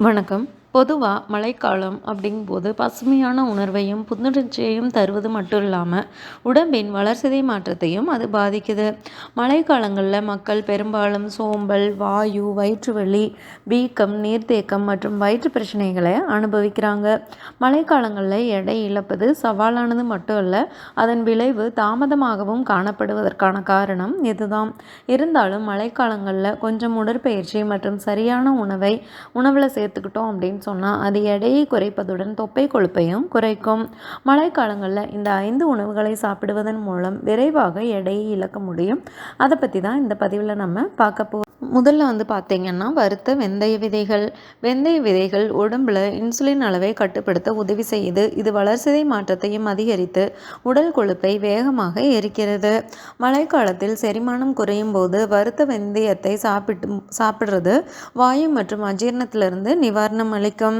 வணக்கம். பொதுவாக மழைக்காலம் அப்படிங்கும்போது பசுமையான உணர்வையும் புத்துணர்ச்சியையும் தருவது மட்டும் இல்லாமல் உடம்பின் வளர்சிதை மாற்றத்தையும் அது பாதிக்குது. மழைக்காலங்களில் மக்கள் பெரும்பாலும் சோம்பல் வாயு வயிற்று வலி வீக்கம் நீர்த்தேக்கம் மற்றும் வயிற்று பிரச்சனைகளை அனுபவிக்கிறாங்க. மழைக்காலங்களில் எடை இழப்பது சவாலானது மட்டும் இல்லை அதன் விளைவு தாமதமாகவும் காணப்படுவதற்கான காரணம் இதுதான். இருந்தாலும் மழைக்காலங்களில் கொஞ்சம் உடற்பயிற்சி மற்றும் சரியான உணவை உணவில் சேர்த்துக்கிட்டோம் அப்படின்னு சொன்னால் அது எடையை குறைப்பதுடன் தொப்பை கொழுப்பையும் குறைக்கும். மழைக்காலங்களில் இந்த ஐந்து உணவுகளை சாப்பிடுவதன் மூலம் விரைவாக எடையை இழக்க முடியும். அதை பற்றி தான் இந்த பதிவில் நம்ம பார்க்க போ முதல்ல வந்து பார்த்திங்கன்னா வறுத்த வெந்தய விதைகள். வெந்தய விதைகள் உடம்பில் இன்சுலின் அளவை கட்டுப்படுத்த உதவி செய்யுது. இது வளர்சிதை மாற்றத்தையும் அதிகரித்து உடல் கொழுப்பை வேகமாக எரிக்கிறது. மழைக்காலத்தில் செரிமானம் குறையும் போது வறுத்த வெந்தயத்தை சாப்பிட்டு சாப்பிட்றது வாயு மற்றும் அஜீரணத்திலிருந்து நிவாரணம் அளிக்கும்.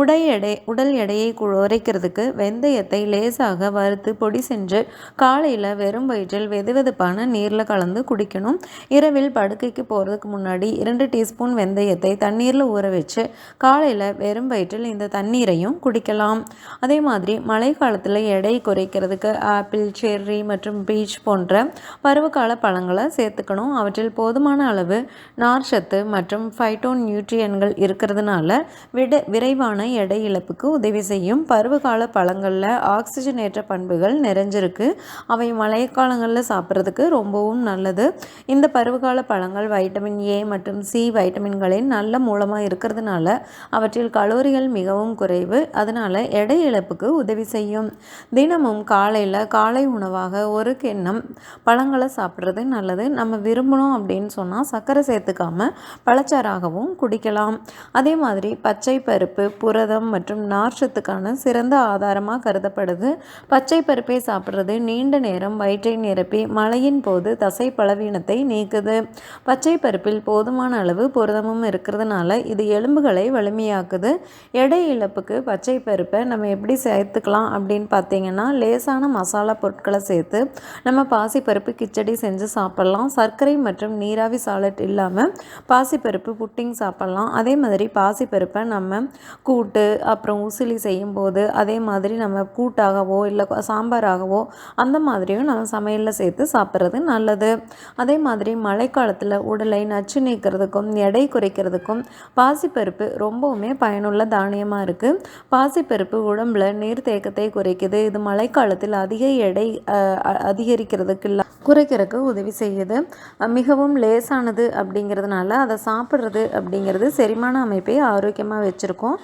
உடை எடை உடல் எடையை குறைக்கிறதுக்கு வெந்தயத்தை லேசாக வறுத்து பொடி சென்று காலையில் வெறும் வயிற்றில் வெதுவெதுப்பான நீரில் கலந்து குடிக்கணும். இரவில் படுக்கைக்கு போகிறதுக்கு முன்னாடி இரண்டு டீஸ்பூன் வெந்தயத்தை தண்ணீரில் ஊற வச்சு காலையில் வெறும் வயிற்றில் இந்த தண்ணீரையும் குடிக்கலாம். அதே மாதிரி மழை காலத்தில் எடை குறைக்கிறதுக்கு ஆப்பிள் செர்ரி மற்றும் பீச் போன்ற பருவகால பழங்களை சேர்த்துக்கணும். அவற்றில் போதுமான அளவு நார்ச்சத்து மற்றும் ஃபைட்டோன் நியூட்ரியன்கள் இருக்கிறதுனால விட விரைவான எடை இழப்புக்கு உதவி செய்யும் பருவகால பழங்களில் ஆக்சிஜனேற்ற பண்புகள் நிறைஞ்சிருக்கு. அவை மழைக்காலங்களில் சாப்பிட்றதுக்கு ரொம்பவும் நல்லது. இந்த பருவகால பழங்கள் வைட்டமின் ஏ மற்றும் சி வைட்டமின்களின் நல்ல மூலமாக இருக்கிறதுனால அவற்றில் கலோரிகள் மிகவும் குறைவு. அதனால் எடை இழப்புக்கு உதவி செய்யும். தினமும் காலையில் காலை உணவாக ஒரு கிண்ணம் பழங்களை சாப்பிட்றது நல்லது. நம்ம விரும்பணும் அப்படின்னு சொன்னால் சர்க்கரை சேர்த்துக்காமல் பழச்சாறாகவும் குடிக்கலாம். அதே மாதிரி பச்சை பருப்பு புரதம் மற்றும் நார்ச்சத்துக்கான சிறந்த ஆதாரமாக கருதப்படுது. பச்சை பருப்பை சாப்பிட்றது நீண்ட நேரம் வயிற்றை நிரப்பி மழையின் போது தசை பலவீனத்தை நீக்குது. பச்சை பருப்பில் போதுமான அளவு புரதமும் இருக்கிறதுனால இது எலும்புகளை வலிமையாக்குது. எடை இழப்புக்கு பச்சை பருப்பை நம்ம எப்படி சேர்த்துக்கலாம் அப்படின்னு பார்த்தீங்கன்னா லேசான மசாலா பொருட்களை சேர்த்து நம்ம பாசிப்பருப்பு கிச்சடி செஞ்சு சாப்பிட்லாம். சர்க்கரை மற்றும் நீராவி சாலட் இல்லாமல் பாசிப்பருப்பு புட்டிங் சாப்பிட்லாம். அதே மாதிரி பாசிப்பருப்பை நம்ம கூட்டு அப்புறம் உசிலி செய்யும்போது அதே மாதிரி நம்ம கூட்டாகவோ இல்லை சாம்பாராகவோ அந்த மாதிரியும் நம்ம சமையலில் சேர்த்து சாப்பிட்றது நல்லது. அதே மாதிரி மழைக்காலத்தில் உடலை நச்சு நீக்கிறதுக்கும் எடை குறைக்கிறதுக்கும் பாசிப்பருப்பு ரொம்பவுமே பயனுள்ள தானியமாக இருக்குது பாசிப்பருப்பு உடம்புல நீர் தேக்கத்தை குறைக்குது. இது மழைக்காலத்தில் அதிக எடை அதிகரிக்கிறதுக்கு இல்லை குறைக்கிறதுக்கு உதவி செய்யுது. மிகவும் லேசானது அப்படிங்கிறதுனால அதை சாப்பிட்றது அப்படிங்கிறது செரிமான அமைப்பை ஆரோக்கியமாக வச்சுருக்கோம்.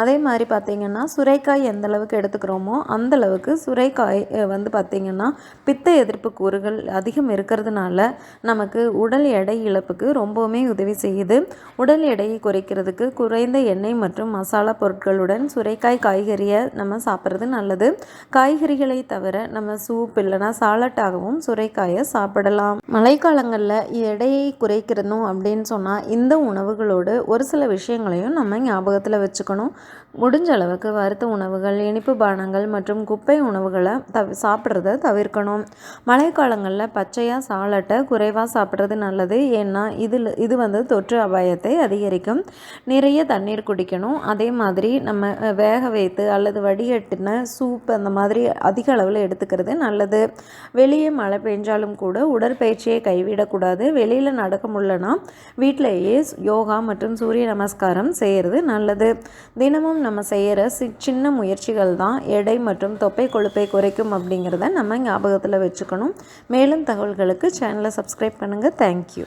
அதே மாதிரி பார்த்திங்கன்னா சுரைக்காய் எந்த அளவுக்கு எடுத்துக்கிறோமோ அந்த அளவுக்கு சுரைக்காய் வந்து பார்த்திங்கன்னா பித்த எதிர்ப்பு கூறுகள் அதிகம் இருக்கிறதுனால நமக்கு உடல் எடை இழப்புக்கு ரொம்பவுமே உதவி செய்யுது. உடல் எடையை குறைக்கிறதுக்கு குறைந்த எண்ணெய் மற்றும் மசாலா பொருட்களுடன் சுரைக்காய் காய்கறியை நம்ம சாப்பிட்றது நல்லது. காய்கறிகளை தவிர நம்ம சூப் இல்லைனா சாலட்டாகவும் சுரை சுரைக்காயை சாப்பிடலாம். மழைக்காலங்களில் எடையை குறைக்கிறதும் அப்படின்னு சொன்னால் இந்த உணவுகளோடு ஒரு சில விஷயங்களையும் நம்ம ஞாபகத்தில் வச்சுக்கணும். முடிஞ்ச அளவுக்கு வறுத்த உணவுகள் இனிப்பு பானங்கள் மற்றும் குப்பை உணவுகளை தவி சாப்பிட்றத தவிர்க்கணும். மழைக்காலங்களில் பச்சையாக சாலட்டை குறைவாக சாப்பிட்றது நல்லது. ஏன்னா இதில் இது வந்து தொற்று அபாயத்தை அதிகரிக்கும். நிறைய தண்ணீர் குடிக்கணும். அதே மாதிரி நம்ம வேக வைத்து அல்லது வடிகட்டின சூப் அந்த மாதிரி அதிக அளவில் எடுத்துக்கிறது நல்லது. வெளியே மழை பெஞ்சாலும் கூட உடற்பயிற்சியை கைவிடக்கூடாது. வெளியில் நடக்க முடியலன்னா வீட்டிலேயே யோகா மற்றும் சூரிய நமஸ்காரம் செய்கிறது நல்லது. தினமும் நம்ம செய்கிற சி சின்ன முயற்சிகள் தான் எடை மற்றும் தொப்பை கொழுப்பை குறைக்கும் அப்படிங்கிறத நம்ம ஞாபகத்தில் வச்சுக்கணும். மேலும் தகவல்களுக்கு சேனலை சப்ஸ்கிரைப் பண்ணுங்கள் தேங்க்யூ